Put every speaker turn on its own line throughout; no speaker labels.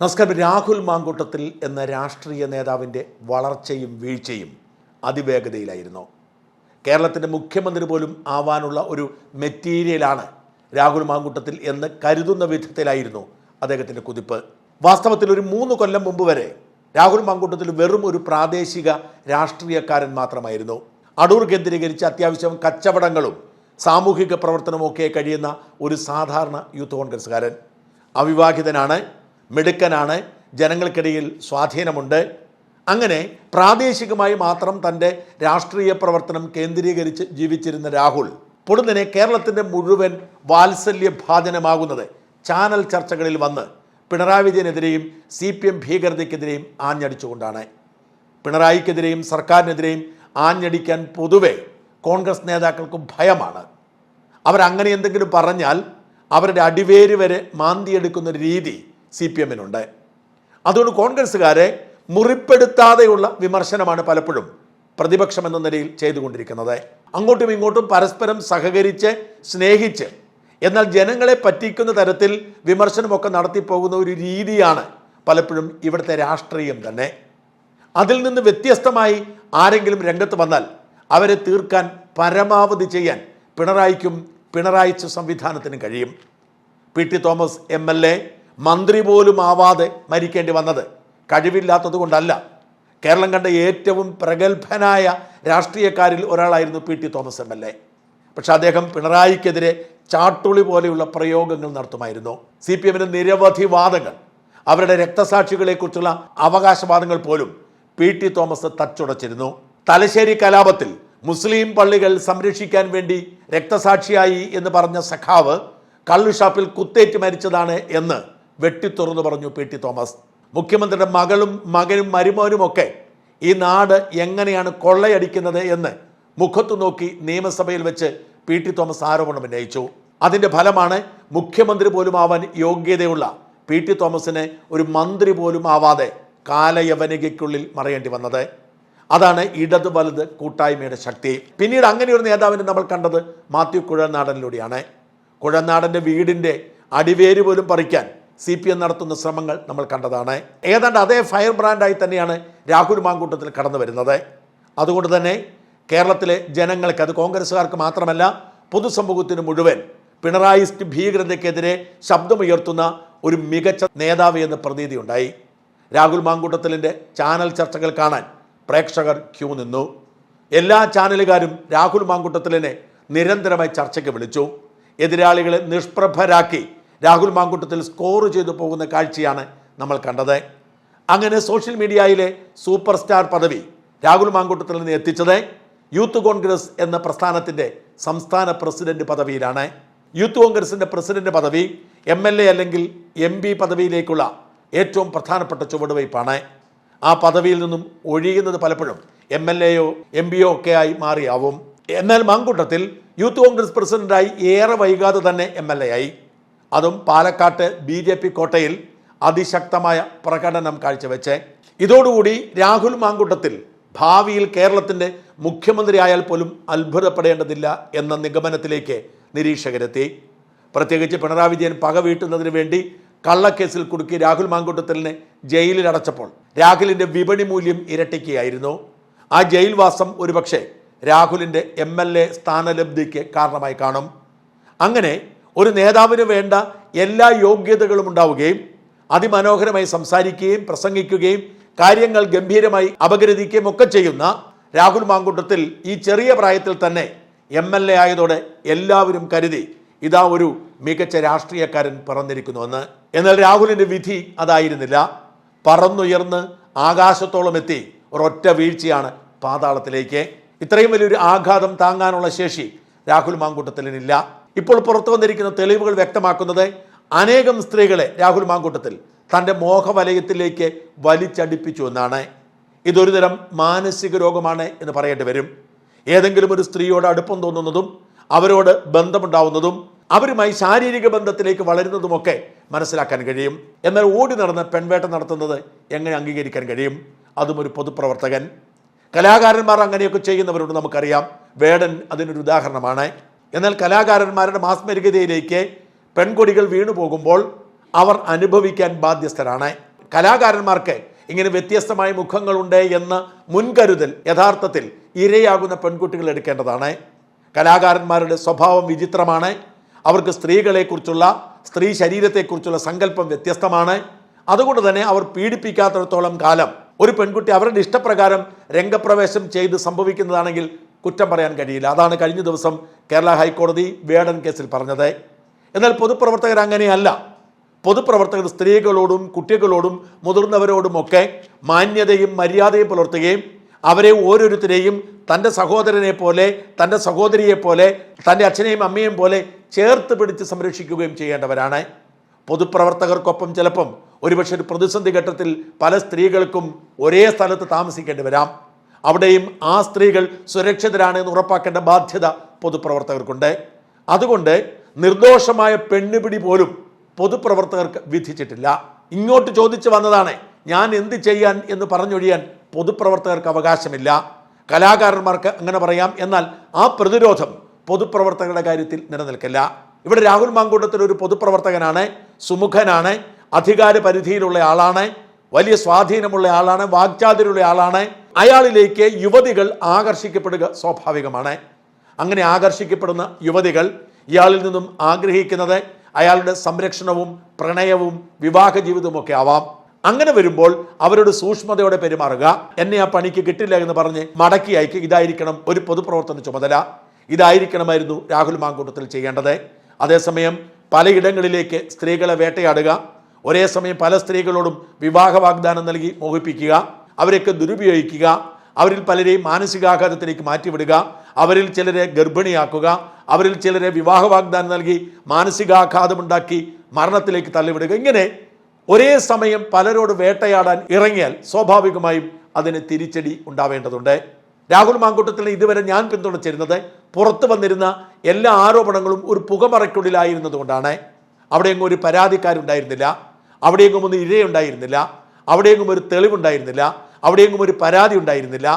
നമസ്കാരം രാഹുൽ മാങ്കൂട്ടത്തിൽ എന്ന രാഷ്ട്രീയ നേതാവിന്റെ വളർച്ചയും വീഴ്ചയും അതിവേഗതയിലായിരുന്നു. കേരളത്തിന്റെ മുഖ്യമന്ത്രി പോലും ആവാനുള്ള ഒരു മെറ്റീരിയലാണ് രാഹുൽ മാങ്കൂട്ടത്തിൽ എന്ന് കരുതുന്ന വിധത്തിലായിരുന്നു അദ്ദേഹത്തിന്റെ കുതിപ്പ്. വാസ്തവത്തിൽ ഒരു മൂന്ന് കൊല്ലം മുമ്പ് വരെ രാഹുൽ മാങ്കൂട്ടത്തിൽ വെറും ഒരു പ്രാദേശിക രാഷ്ട്രീയക്കാരൻ മാത്രമായിരുന്നു. അടൂർ കേന്ദ്രീകരിച്ച് അത്യാവശ്യം കച്ചവടങ്ങളും സാമൂഹിക പ്രവർത്തനമൊക്കെ കഴിയുന്ന ഒരു സാധാരണ യൂത്ത് കോൺഗ്രസ്സുകാരൻ. അവിവാഹിതനാണ് മിടുക്കനാണ് ജനങ്ങൾക്കിടയിൽ സ്വാധീനമുണ്ട്. അങ്ങനെ പ്രാദേശികമായി മാത്രം തന്റെ രാഷ്ട്രീയ പ്രവർത്തനം കേന്ദ്രീകരിച്ച് ജീവിച്ചിരുന്ന രാഹുൽ പൊടുന്നനെ കേരളത്തിന്റെ മുഴുവൻ വാത്സല്യഭാജനമാകുന്നത് ചാനൽ ചർച്ചകളിൽ വന്ന് പിണറായി വിജയനെതിരെയും സി പി എം ഭീകരതയ്ക്കെതിരെയും ആഞ്ഞടിച്ചുകൊണ്ടാണ്. പിണറായിക്കെതിരെയും സർക്കാരിനെതിരെയും ആഞ്ഞടിക്കാൻ പൊതുവെ കോൺഗ്രസ് നേതാക്കൾക്ക് ഭയമാണ്. അവരങ്ങനെ എന്തെങ്കിലും പറഞ്ഞാൽ അവരുടെ അടിവേര് വരെ മാന്തിയെടുക്കുന്ന രീതി സി പി എമ്മിനുണ്ട്. അതുകൊണ്ട് കോൺഗ്രസ്സുകാരെ മുറിപ്പെടുത്താതെയുള്ള വിമർശനമാണ് പലപ്പോഴും പ്രതിപക്ഷം എന്ന നിലയിൽ ചെയ്തുകൊണ്ടിരിക്കുന്നത്. അങ്ങോട്ടും ഇങ്ങോട്ടും പരസ്പരം സഹകരിച്ച് സ്നേഹിച്ച് എന്നാൽ ജനങ്ങളെ പറ്റിക്കുന്ന തരത്തിൽ വിമർശനമൊക്കെ നടത്തിപ്പോകുന്ന ഒരു രീതിയാണ് പലപ്പോഴും ഇവിടുത്തെ രാഷ്ട്രീയം തന്നെ. അതിൽ നിന്ന് വ്യത്യസ്തമായി ആരെങ്കിലും രംഗത്ത് വന്നാൽ അവരെ തീർക്കാൻ പരമാവധി ചെയ്യാൻ പിണറായിക്കും പിണറായിച്ച സംവിധാനത്തിനും കഴിയും. P T Thomas M L A മന്ത്രി പോലും ആവാതെ മരിക്കേണ്ടി വന്നത് കഴിവില്ലാത്തത് കൊണ്ടല്ല. കേരളം കണ്ട ഏറ്റവും പ്രഗത്ഭനായ രാഷ്ട്രീയക്കാരിൽ ഒരാളായിരുന്നു P T Thomas M L A. പക്ഷെ അദ്ദേഹം പിണറായിക്കെതിരെ ചാട്ടുളി പോലെയുള്ള പ്രയോഗങ്ങൾ നടത്തുമായിരുന്നു. സി പി എമ്മിന് നിരവധി വാദങ്ങൾ അവരുടെ രക്തസാക്ഷികളെക്കുറിച്ചുള്ള അവകാശവാദങ്ങൾ പോലും പി ടി തോമസ് തച്ചുടച്ചിരുന്നു. തലശ്ശേരി കലാപത്തിൽ മുസ്ലിം പള്ളികൾ സംരക്ഷിക്കാൻ വേണ്ടി രക്തസാക്ഷിയായി എന്ന് പറഞ്ഞ സഖാവ് കള്ളുഷാപ്പിൽ കുത്തേറ്റ് മരിച്ചതാണ് എന്ന് വെട്ടിത്തുറന്നു പറഞ്ഞു പി ടി തോമസ്. മുഖ്യമന്ത്രിയുടെ മകളും മകനും മരുമോനുമൊക്കെ ഈ നാട് എങ്ങനെയാണ് കൊള്ളയടിക്കുന്നത് എന്ന് മുഖത്തു നോക്കി നിയമസഭയിൽ വെച്ച് പി ടി തോമസ് ആരോപണം ഉന്നയിച്ചു. അതിന്റെ ഫലമാണ് മുഖ്യമന്ത്രി പോലും ആവാൻ യോഗ്യതയുള്ള പി ടി തോമസിന് ഒരു മന്ത്രി പോലും ആവാതെ കാലയവനികയ്ക്കുള്ളിൽ മറയേണ്ടി വന്നത്. അതാണ് ഇടത് വലത് കൂട്ടായ്മയുടെ ശക്തി. പിന്നീട് അങ്ങനെ ഒരു നേതാവിനെ നമ്മൾ കണ്ടത് മാത്യു കുഴനാടനിലൂടെയാണ് കുഴനാടന്റെ വീടിന്റെ അടിവേര് പോലും പറിക്കാൻ സി പി എം നടത്തുന്ന ശ്രമങ്ങൾ നമ്മൾ കണ്ടതാണ്. ഏതാണ്ട് അതേ ഫയർ ബ്രാൻഡായി തന്നെയാണ് രാഹുൽ മാങ്കൂട്ടത്തിൽ കടന്നു വരുന്നത്. അതുകൊണ്ട് തന്നെ കേരളത്തിലെ ജനങ്ങൾക്ക് അത് കോൺഗ്രസ്സുകാർക്ക് മാത്രമല്ല പൊതുസമൂഹത്തിന് മുഴുവൻ പിണറായിസ്റ്റ് ഭീകരതയ്ക്കെതിരെ ശബ്ദമുയർത്തുന്ന ഒരു മികച്ച നേതാവ് എന്ന പ്രതീതി ഉണ്ടായി. രാഹുൽ മാങ്കൂട്ടത്തിലിന്റെ ചാനൽ ചർച്ചകൾ കാണാൻ പ്രേക്ഷകർ ക്യൂ നിന്നു. എല്ലാ ചാനലുകാരും രാഹുൽ മാങ്കൂട്ടത്തിലിനെ നിരന്തരമായി ചർച്ചയ്ക്ക് വിളിച്ചു. എതിരാളികളെ നിഷ്പ്രഭരാക്കി രാഹുൽ മാങ്കുട്ടത്തിൽ സ്കോർ ചെയ്തു പോകുന്ന കാഴ്ചയാണ് നമ്മൾ കണ്ടത്. അങ്ങനെ സോഷ്യൽ മീഡിയയിലെ സൂപ്പർ സ്റ്റാർ പദവി രാഹുൽ മാങ്കുട്ടത്തിൽ നിന്ന് എത്തിച്ചത് യൂത്ത് കോൺഗ്രസ് എന്ന പ്രസ്ഥാനത്തിന്റെ സംസ്ഥാന പ്രസിഡന്റ് പദവിയിലാണ്. യൂത്ത് കോൺഗ്രസിന്റെ പ്രസിഡന്റ് പദവി എം എൽ എ അല്ലെങ്കിൽ എം പി പദവിയിലേക്കുള്ള ഏറ്റവും പ്രധാനപ്പെട്ട ചുവടുവയ്പ്പാണ് ആ പദവിയിൽ നിന്നും ഒഴിയുന്നത് പലപ്പോഴും എം എൽ എയോ എം പിയോ ഒക്കെ ആയി മാറിയാവും. എന്നാൽ മാങ്കൂട്ടത്തിൽ യൂത്ത് കോൺഗ്രസ് പ്രസിഡന്റായി ഏറെ വൈകാതെ തന്നെ എം എൽ എ ആയി. അതും പാലക്കാട്ട് ബി ജെ പി കോട്ടയിൽ അതിശക്തമായ പ്രകടനം കാഴ്ചവെച്ച്. ഇതോടുകൂടി രാഹുൽ മാങ്കുട്ടത്തിൽ ഭാവിയിൽ കേരളത്തിന്റെ മുഖ്യമന്ത്രിയായാൽ പോലും അത്ഭുതപ്പെടേണ്ടതില്ല എന്ന നിഗമനത്തിലേക്ക് നിരീക്ഷകരെത്തി. പ്രത്യേകിച്ച് പിണറായി വിജയൻ പക വീട്ടുന്നതിന് വേണ്ടി കള്ളക്കേസിൽ കുടുക്കി രാഹുൽ മാങ്കുട്ടത്തിലിനെ ജയിലിൽ അടച്ചപ്പോൾ രാഹുലിന്റെ വിപണി മൂല്യം ഇരട്ടിക്കുകയായിരുന്നു. ആ ജയിൽവാസം ഒരുപക്ഷെ രാഹുലിന്റെ എം എൽ എ സ്ഥാനലബ്ധിക്ക് കാരണമായി കാണും. അങ്ങനെ ഒരു നേതാവിന് വേണ്ട എല്ലാ യോഗ്യതകളും ഉണ്ടാവുകയും അതിമനോഹരമായി സംസാരിക്കുകയും പ്രസംഗിക്കുകയും കാര്യങ്ങൾ ഗംഭീരമായി അപഗ്രഥിക്കുകയും ഒക്കെ ചെയ്യുന്ന രാഹുൽ മാങ്കുട്ടത്തിൽ ഈ ചെറിയ പ്രായത്തിൽ തന്നെ എം എൽ എ ആയതോടെ എല്ലാവരും കരുതി ഇതാ ഒരു മികച്ച രാഷ്ട്രീയക്കാരൻ പറന്നിരിക്കുന്നുവെന്ന് എന്നാൽ രാഹുലിന്റെ വിധി അതായിരുന്നില്ല. പറന്നുയർന്ന് ആകാശത്തോളം എത്തി ഒരൊറ്റ വീഴ്ചയാണ് പാതാളത്തിലേക്ക്. ഇത്രയും വലിയൊരു ആഘാതം താങ്ങാനുള്ള ശേഷി രാഹുൽ മാങ്കൂട്ടത്തിലിനില്ല. ഇപ്പോൾ പുറത്തു വന്നിരിക്കുന്ന തെളിവുകൾ വ്യക്തമാക്കുന്നത് അനേകം സ്ത്രീകളെ രാഹുൽ മാങ്കൂട്ടത്തിൽ തന്റെ മോഹവലയത്തിലേക്ക് വലിച്ചടിപ്പിച്ചു എന്നാണ്. ഇതൊരു തരം മാനസിക രോഗമാണ് എന്ന് പറയേണ്ടി വരും. ഏതെങ്കിലും ഒരു സ്ത്രീയോട് അടുപ്പം തോന്നുന്നതും അവരോട് ബന്ധമുണ്ടാവുന്നതും അവരുമായി ശാരീരിക ബന്ധത്തിലേക്ക് വളരുന്നതുമൊക്കെ മനസ്സിലാക്കാൻ കഴിയും. എന്നാൽ ഓടി നടന്ന് പെൺവേട്ട നടത്തുന്നത് എങ്ങനെ അംഗീകരിക്കാൻ കഴിയും? അതും ഒരു പൊതുപ്രവർത്തകൻ. കലാകാരന്മാർ അങ്ങനെയൊക്കെ ചെയ്യുന്നവരോട് നമുക്കറിയാം. വേടൻ അതിനൊരു ഉദാഹരണമാണ്. എന്നാൽ കലാകാരന്മാരുടെ മാസ്മരികതയിലേക്ക് പെൺകൊടികൾ വീണു പോകുമ്പോൾ അവർ അനുഭവിക്കാൻ ബാധ്യസ്ഥരാണ്. കലാകാരന്മാർക്ക് ഇങ്ങനെ വ്യത്യസ്തമായ മുഖങ്ങളുണ്ട് എന്ന് മുൻകരുതൽ യഥാർത്ഥത്തിൽ ഇരയാകുന്ന പെൺകുട്ടികൾ എടുക്കേണ്ടതാണ്. കലാകാരന്മാരുടെ സ്വഭാവം വിചിത്രമാണ്. അവർക്ക് സ്ത്രീകളെക്കുറിച്ചുള്ള സ്ത്രീ ശരീരത്തെക്കുറിച്ചുള്ള സങ്കല്പം വ്യത്യസ്തമാണ്. അതുകൊണ്ട് തന്നെ അവർ പീഡിപ്പിക്കാത്തിടത്തോളം കാലം ഒരു പെൺകുട്ടി അവരുടെ ഇഷ്ടപ്രകാരം രംഗപ്രവേശം ചെയ്ത് സംഭവിക്കുന്നതാണെങ്കിൽ കുറ്റം പറയാൻ കഴിയില്ല. അതാണ് കഴിഞ്ഞ ദിവസം കേരള ഹൈക്കോടതി വേടൻ കേസിൽ പറഞ്ഞത്. എന്നാൽ പൊതുപ്രവർത്തകർ അങ്ങനെയല്ല. പൊതുപ്രവർത്തകർ സ്ത്രീകളോടും കുട്ടികളോടും മുതിർന്നവരോടുമൊക്കെ മാന്യതയും മര്യാദയും പുലർത്തുകയും അവരെ ഓരോരുത്തരെയും തന്റെ സഹോദരനെ പോലെ തന്റെ സഹോദരിയെ പോലെ തന്റെ അച്ഛനെയും അമ്മയെയും പോലെ ചേർത്ത് പിടിച്ച് സംരക്ഷിക്കുകയും ചെയ്യേണ്ടവരാണ്. പൊതുപ്രവർത്തകർക്കൊപ്പം ചിലപ്പം ഒരുപക്ഷെ ഒരു പ്രതിസന്ധി ഘട്ടത്തിൽ പല സ്ത്രീകൾക്കും ഒരേ സ്ഥലത്ത് താമസിക്കേണ്ടി വരാം. അവിടെയും ആ സ്ത്രീകൾ സുരക്ഷിതരാണ് എന്ന് ഉറപ്പാക്കേണ്ട ബാധ്യത പൊതുപ്രവർത്തകർക്കുണ്ട്. അതുകൊണ്ട് നിർദോഷമായ പെണ്ണുപിടി പോലും പൊതുപ്രവർത്തകർക്ക് വിധിച്ചിട്ടില്ല. ഇങ്ങോട്ട് ചോദിച്ചു വന്നതാണ് ഞാൻ എന്ത് ചെയ്യാൻ എന്ന് പറഞ്ഞൊഴിയാൻ പൊതുപ്രവർത്തകർക്ക് അവകാശമില്ല. കലാകാരന്മാർക്ക് അങ്ങനെ പറയാം. എന്നാൽ ആ പ്രതിരോധം പൊതുപ്രവർത്തകരുടെ കാര്യത്തിൽ നിലനിൽക്കില്ല. ഇവിടെ രാഹുൽ മാങ്കൂട്ടത്തിൽ ഒരു പൊതുപ്രവർത്തകനാണ് സുമുഖനാണ് അധികാര പരിധിയിലുള്ള ആളാണ്. വലിയ സ്വാധീനമുള്ള ആളാണ് വാഗ്ചാതിരുള്ള ആളാണ്. അയാളിലേക്ക് യുവതികൾ ആകർഷിക്കപ്പെടുക സ്വാഭാവികമാണ്. അങ്ങനെ ആകർഷിക്കപ്പെടുന്ന യുവതികൾ ഇയാളിൽ നിന്നും ആഗ്രഹിക്കുന്നത് അയാളുടെ സംരക്ഷണവും പ്രണയവും വിവാഹ ജീവിതവും ഒക്കെ ആവാം. അങ്ങനെ വരുമ്പോൾ അവരോട് സൂക്ഷ്മതയോടെ പെരുമാറുക. എന്നെ ആ പണിക്ക് കിട്ടില്ല എന്ന് പറഞ്ഞ് മടക്കി അയക്കുക ഇതായിരിക്കണം ഒരു പൊതുപ്രവർത്തന ചുമതല. ഇതായിരിക്കണമായിരുന്നു രാഹുൽ മാങ്കൂട്ടത്തിൽ ചെയ്യേണ്ടത്. അതേസമയം പലയിടങ്ങളിലേക്ക് സ്ത്രീകളെ വേട്ടയാടുക. ഒരേ സമയം പല സ്ത്രീകളോടും വിവാഹ വാഗ്ദാനം നൽകി മോഹിപ്പിക്കുക അവരെയൊക്കെ ദുരുപയോഗിക്കുക അവരിൽ പലരെയും മാനസികാഘാതത്തിലേക്ക് മാറ്റിവിടുക അവരിൽ ചിലരെ ഗർഭിണിയാക്കുക അവരിൽ ചിലരെ വിവാഹ വാഗ്ദാനം നൽകി മാനസികാഘാതമുണ്ടാക്കി മരണത്തിലേക്ക് തള്ളിവിടുക. ഇങ്ങനെ ഒരേ സമയം പലരോട് വേട്ടയാടാൻ ഇറങ്ങിയാൽ സ്വാഭാവികമായും അതിന് തിരിച്ചടി ഉണ്ടാവേണ്ടതുണ്ട്. രാഹുൽ മാങ്കൂട്ടത്തിന് ഇതുവരെ ഞാൻ പിന്തുണച്ചിരുന്നത് പുറത്തു വന്നിരുന്ന എല്ലാ ആരോപണങ്ങളും ഒരു പുകമറയ്ക്കുള്ളിലായിരുന്നതുകൊണ്ടാണ്. അവിടെ അവിടെയെങ്ങും ഒരു പരാതിക്കാരുണ്ടായിരുന്നില്ല. അവിടെയെങ്ങും ഒന്ന് ഇരയുണ്ടായിരുന്നില്ല. അവിടെയെങ്കിലും ഒരു തെളിവുണ്ടായിരുന്നില്ല. അവിടെയെങ്കിലും ഒരു പരാതി ഉണ്ടായിരുന്നില്ല.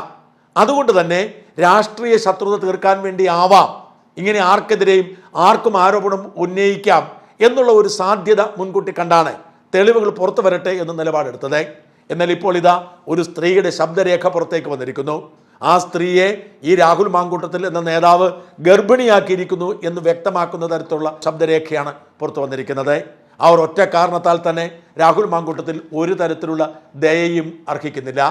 അതുകൊണ്ട് തന്നെ രാഷ്ട്രീയ ശത്രുത തീർക്കാൻ വേണ്ടി ആവാം. ഇങ്ങനെ ആർക്കെതിരെയും ആർക്കും ആരോപണം ഉന്നയിക്കാം എന്നുള്ള ഒരു സാധ്യത മുൻകൂട്ടി കണ്ടാണ് തെളിവുകൾ പുറത്തു വരട്ടെ എന്ന് നിലപാടെടുത്തത്. എന്നാൽ ഇപ്പോൾ ഇതാ ഒരു സ്ത്രീയുടെ ശബ്ദരേഖ പുറത്തേക്ക് വന്നിരിക്കുന്നു. ആ സ്ത്രീയെ ഈ രാഹുൽ മാങ്കൂട്ടത്തിൽ എന്ന നേതാവ് ഗർഭിണിയാക്കിയിരിക്കുന്നു എന്ന് വ്യക്തമാക്കുന്ന തരത്തിലുള്ള ശബ്ദരേഖയാണ് പുറത്തു വന്നിരിക്കുന്നത്. ഒരു ഒറ്റ കാരണത്താൽ തന്നെ രാഹുൽ മാങ്കൂട്ടത്തിൽ ഒരു തരത്തിലുള്ള ദയയും അർഹിക്കുന്നില്ല.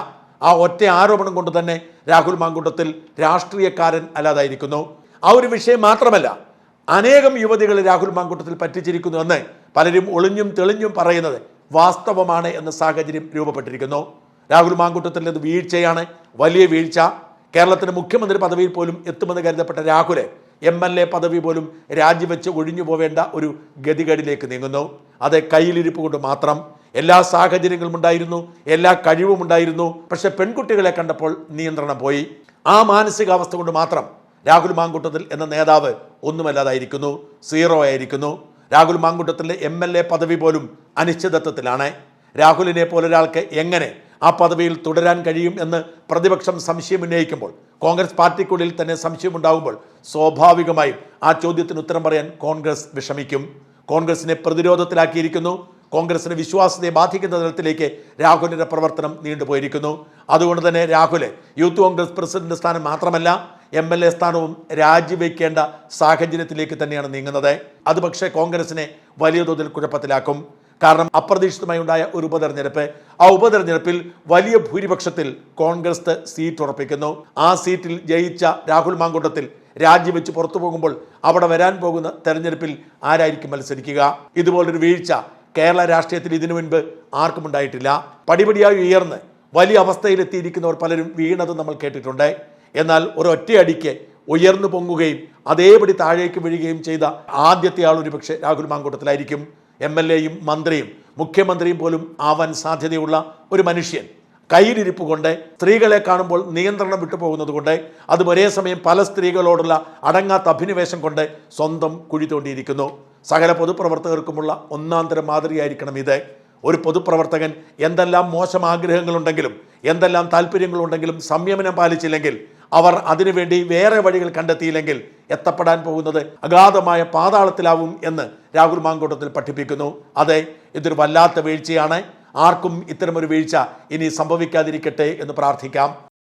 ആ ഒറ്റ ആരോപണം കൊണ്ട് തന്നെ രാഹുൽ മാങ്കൂട്ടത്തിൽ രാഷ്ട്രീയക്കാരൻ അല്ലാതായിരിക്കുന്നു. ആ ഒരു വിഷയം മാത്രമല്ല അനേകം യുവതികൾ രാഹുൽ മാങ്കൂട്ടത്തിൽ പറ്റിച്ചിരിക്കുന്നു എന്ന് പലരും ഒളിഞ്ഞും തെളിഞ്ഞും പറയുന്നത് വാസ്തവമാണ് എന്ന സാഹചര്യം രൂപപ്പെട്ടിരിക്കുന്നു. രാഹുൽ മാങ്കൂട്ടത്തിൽ ഇത് വീഴ്ചയാണ് വലിയ വീഴ്ച. കേരളത്തിന്റെ മുഖ്യമന്ത്രി പദവിയിൽ പോലും എത്തുമെന്ന് കരുതപ്പെട്ട രാഹുൽ എം എൽ എ പദവി പോലും രാജിവെച്ച് ഒഴിഞ്ഞു പോവേണ്ട ഒരു ഗതികേടിലേക്ക് നീങ്ങുന്നു. അത് കയ്യിലിരിപ്പ് കൊണ്ട് മാത്രം. എല്ലാ സാഹചര്യങ്ങളും ഉണ്ടായിരുന്നു എല്ലാ കഴിവും ഉണ്ടായിരുന്നു. പക്ഷെ പെൺകുട്ടികളെ കണ്ടപ്പോൾ നിയന്ത്രണം പോയി. ആ മാനസികാവസ്ഥ കൊണ്ട് മാത്രം രാഹുൽ മാങ്കുട്ടത്തിൽ എന്ന നേതാവ് ഒന്നുമല്ലാതായിരിക്കുന്നു സീറോ ആയിരിക്കുന്നു. രാഹുൽ മാങ്കുട്ടത്തിന്റെ എം എൽ എ പദവി പോലും അനിശ്ചിതത്വത്തിലാണ്. രാഹുലിനെ പോലൊരാൾക്ക് എങ്ങനെ ആ പദവിയിൽ തുടരാൻ കഴിയും എന്ന് പ്രതിപക്ഷം സംശയം ഉന്നയിക്കുമ്പോൾ കോൺഗ്രസ് പാർട്ടിക്കുള്ളിൽ തന്നെ സംശയമുണ്ടാകുമ്പോൾ സ്വാഭാവികമായും ആ ചോദ്യത്തിന് ഉത്തരം പറയാൻ കോൺഗ്രസ് വിഷമിക്കും. കോൺഗ്രസിനെ പ്രതിരോധത്തിലാക്കിയിരിക്കുന്നു. കോൺഗ്രസിന് വിശ്വാസത്തെ ബാധിക്കുന്ന തരത്തിലേക്ക് രാഹുലിന്റെ പ്രവർത്തനം നീണ്ടുപോയിരിക്കുന്നു. അതുകൊണ്ട് തന്നെ രാഹുലെ യൂത്ത് കോൺഗ്രസ് പ്രസിഡന്റ് സ്ഥാനം മാത്രമല്ല എം എൽ എ സ്ഥാനവും രാജിവെക്കേണ്ട സാഹചര്യത്തിലേക്ക് തന്നെയാണ് നീങ്ങുന്നത്. അത് പക്ഷേ കോൺഗ്രസിനെ വലിയ തോതിൽ കുഴപ്പത്തിലാക്കും. കാരണം അപ്രതീക്ഷിതമായി ഉണ്ടായ ഒരു ഉപതെരഞ്ഞെടുപ്പ്. ആ ഉപതെരഞ്ഞെടുപ്പിൽ വലിയ ഭൂരിപക്ഷത്തിൽ കോൺഗ്രസ് സീറ്റ് ഉറപ്പിക്കുന്നു. ആ സീറ്റിൽ ജയിച്ച രാഹുൽ മാങ്കൂട്ടത്തിൽ രാജിവെച്ച് പുറത്തു പോകുമ്പോൾ അവിടെ വരാൻ പോകുന്ന തെരഞ്ഞെടുപ്പിൽ ആരായിരിക്കും മത്സരിക്കുക? ഇതുപോലൊരു വീഴ്ച കേരള രാഷ്ട്രീയത്തിൽ ഇതിനു മുൻപ് ആർക്കും ഉണ്ടായിട്ടില്ല. പടിപടിയായി ഉയർന്ന് വലിയ അവസ്ഥയിലെത്തിയിരിക്കുന്നവർ പലരും വീണത് നമ്മൾ കേട്ടിട്ടുണ്ട്. എന്നാൽ ഒരൊറ്റയടിക്ക് ഉയർന്നു പൊങ്ങുകയും അതേപടി താഴേക്ക് വീഴുകയും ചെയ്ത ആദ്യത്തെ ആൾ ഒരുപക്ഷെ രാഹുൽ മാങ്കൂട്ടത്തിലായിരിക്കും. എം എൽ എയും മന്ത്രിയും മുഖ്യമന്ത്രിയും പോലും ആവാൻ സാധ്യതയുള്ള ഒരു മനുഷ്യൻ. കയ്യിലിരിപ്പ് കൊണ്ട് സ്ത്രീകളെ കാണുമ്പോൾ നിയന്ത്രണം വിട്ടുപോകുന്നത് കൊണ്ട് അതും ഒരേ സമയം പല സ്ത്രീകളോടുള്ള അടങ്ങാത്ത അഭിനിവേശം കൊണ്ട് സ്വന്തം കുഴി തോണ്ടിയിരിക്കുന്നു. സകല പൊതുപ്രവർത്തകർക്കുമുള്ള ഒന്നാന്തര തരം മാതൃകയായിരിക്കണം ഇത്. ഒരു പൊതുപ്രവർത്തകൻ എന്തെല്ലാം മോശം ആഗ്രഹങ്ങളുണ്ടെങ്കിലും എന്തെല്ലാം താല്പര്യങ്ങളുണ്ടെങ്കിലും സംയമനം പാലിച്ചില്ലെങ്കിൽ അവർ അതിനുവേണ്ടി വേറെ വഴികൾ കണ്ടെത്തിയില്ലെങ്കിൽ എത്തപ്പെടാൻ പോകുന്നത് അഗാധമായ പാതാളത്തിലാവും എന്ന് രാഹുൽ മാങ്കോട്ടത്തിൽ പഠിപ്പിക്കുന്നു. അതെ ഇതൊരു വല്ലാത്ത വീഴ്ചയാണ്. ആർക്കും ഇത്തരമൊരു വീഴ്ച ഇനി സംഭവിക്കാതിരിക്കട്ടെ എന്ന് പ്രാർത്ഥിക്കാം.